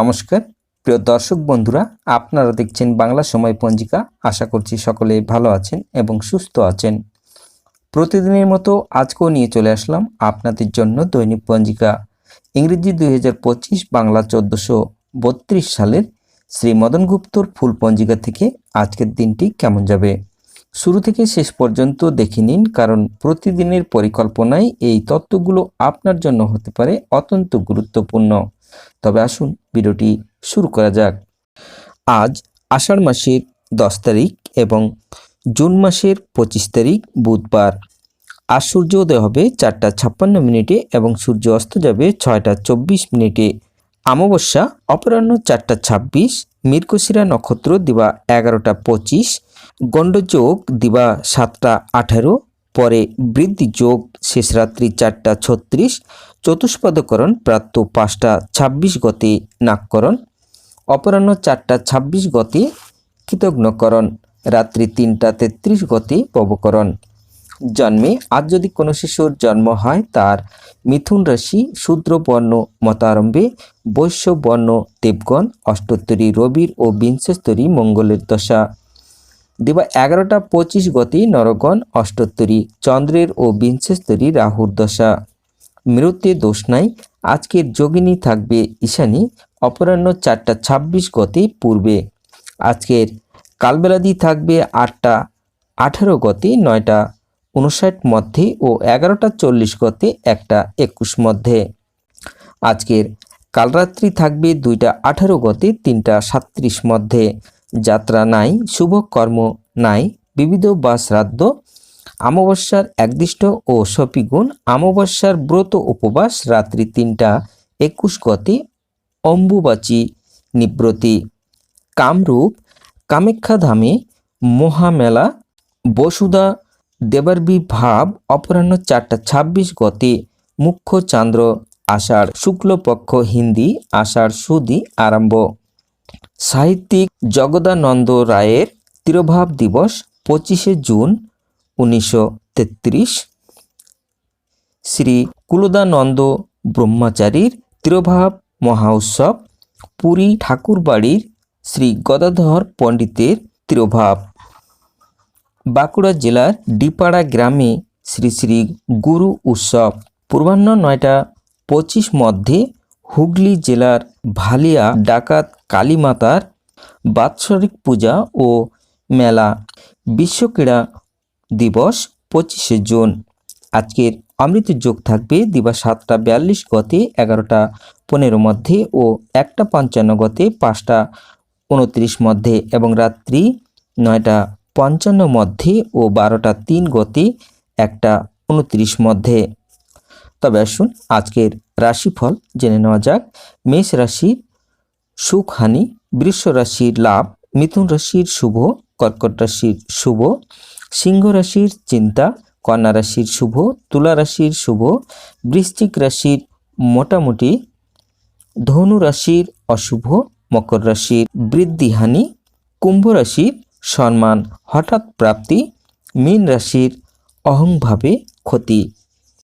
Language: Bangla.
নমস্কার। প্রিয় দর্শক বন্ধুরা, আপনারা দেখছেন বাংলা সময় পঞ্জিকা। আশা করছি সকলে ভালো আছেন এবং সুস্থ আছেন। প্রতিদিনের মতো আজকেও নিয়ে চলে আসলাম আপনাদের জন্য দৈনিক পঞ্জিকা। ইংরেজি দুই হাজার পঁচিশ বাংলা চোদ্দোশো বত্রিশ সালের শ্রী মদন গুপ্তর ফুল পঞ্জিকা থেকে আজকের দিনটি কেমন যাবে? শুরু থেকে শেষ পর্যন্ত দেখে নিন, কারণ প্রতিদিনের পরিকল্পনায় এই তত্ত্বগুলো আপনার জন্য হতে পারে অত্যন্ত গুরুত্বপূর্ণ। তবে আসুন ভিডিওটি শুরু করা যাক। আজ আষাঢ় মাসের দশ তারিখ এবং জুন মাসের পঁচিশ তারিখ বুধবার। আজ সূর্যোদয় হবে চারটা ছাপ্পান্ন মিনিটে এবং সূর্য অস্ত যাবে ছয়টা চব্বিশ মিনিটে। অমাবস্যা অপরাহ্ন চারটা ছাব্বিশ মীরকশিরা নক্ষত্র দিবা এগারোটা পঁচিশ, গণ্ডযোগ দিবা সাতটা আঠারো পরে বৃদ্ধি যোগ শেষ রাত্রি চারটা ছত্রিশ, চতুষ্পদকরণ প্রাপ্ত পাঁচটা ছাব্বিশ গতি নাককরণ, অপরাহ্ন চারটা ছাব্বিশ গতি কৃতজ্ঞকরণ রাত্রি তিনটা তেত্রিশ গতি পবকরণ। জন্মে আজ যদি কোনো শিশুর জন্ম হয়, তার মিথুন রাশি শূদ্র বর্ণ মতারম্ভে, বৈশ্য বর্ণ দেবগণ, অষ্টোত্তরী রবির ও বিংশস্তরী মঙ্গলের দশা। দিবা এগারোটা পঁচিশ গতি নরগণ অষ্টোত্তরী, চন্দ্রের ও বিংশস্তরী রাহুর দশা। মৃত্যু দোষ নাই আজকের যোগিনী থাকবে ঈশানী, অপরাহ্ন চারটা ছাব্বিশ গতি পূর্বে। আজকের কালবেলাদি থাকবে আটটা, আঠেরো গতি নয়টা, উনষাট মধ্যে ও এগারোটা চল্লিশ গতে একটা একুশ মধ্যে। আজকের কালরাত্রি থাকবে দুইটা আঠারো গতে তিনটা সাত্রিশ মধ্যে। যাত্রা নাই, শুভ কর্ম নাই, বিবিধ বা শ্রাদ্ধ, অমাবস্যার একদিষ্ট ও সপিগুণ, অমাবস্যার ব্রত উপবাস, রাত্রি তিনটা, একুশ গতি অম্বুবাচী নিব্রতি। কামরূপ কামাখ্যা ধামে মহামেলা, বসুধা, দেবার্বী ভাব, অপরাহ্ন চারটা ছাব্বিশ গতি মুখ্য চান্দ্র, আষাঢ় শুক্লপক্ষ হিন্দি, আষাঢ় সুদি আরম্ভ। সাহিত্যিক জগদানন্দ রায়ের তিরোভাব দিবস পঁচিশে জুন উনিশশো তেত্রিশ। শ্রী কুলদানন্দ ব্রহ্মচারীর তিরোভাব মহা উৎসব পুরী ঠাকুরবাড়ির শ্রী গদাধর পণ্ডিতের তিরোভাব। বাঁকুড়া জেলার ডিপাড়া গ্রামে শ্রী শ্রী গুরু উৎসব। পূর্বাহ্ন নয়টা পঁচিশ মধ্যে হুগলি জেলার ভালিয়া ডাকাত কালীমাতার বাৎসরিক পূজা ও মেলা বিশ্ব ক্রীড়া দিবস পঁচিশে জুন। আজকের অমৃত যোগ থাকবে দিবা সাতটা বিয়াল্লিশ গতে, এগারোটা পনেরো মধ্যে ও একটা পঞ্চান্ন গতে, পাঁচটা উনত্রিশ মধ্যে এবং রাত্রি নয়টা পঞ্চান্ন মধ্যে ও বারোটা তিন গতে, একটা উনত্রিশ মধ্যে। তবে আসুন আজকের রাশিফল জেনে নেওয়া যাক। মেষ রাশির সুখহানি বৃষ রাশির লাভ, মিথুন রাশির শুভ, কর্কট রাশির শুভ, সিংহ রাশির চিন্তা, কন্যা রাশির শুভ, তুলা রাশির শুভ, বৃশ্চিক রাশির মোটামুটি ধনু রাশির অশুভ, মকর রাশির বৃদ্ধিহানি কুম্ভ রাশির সম্মান হঠাৎ প্রাপ্তি, মীন রাশির অহংভাবে ক্ষতি।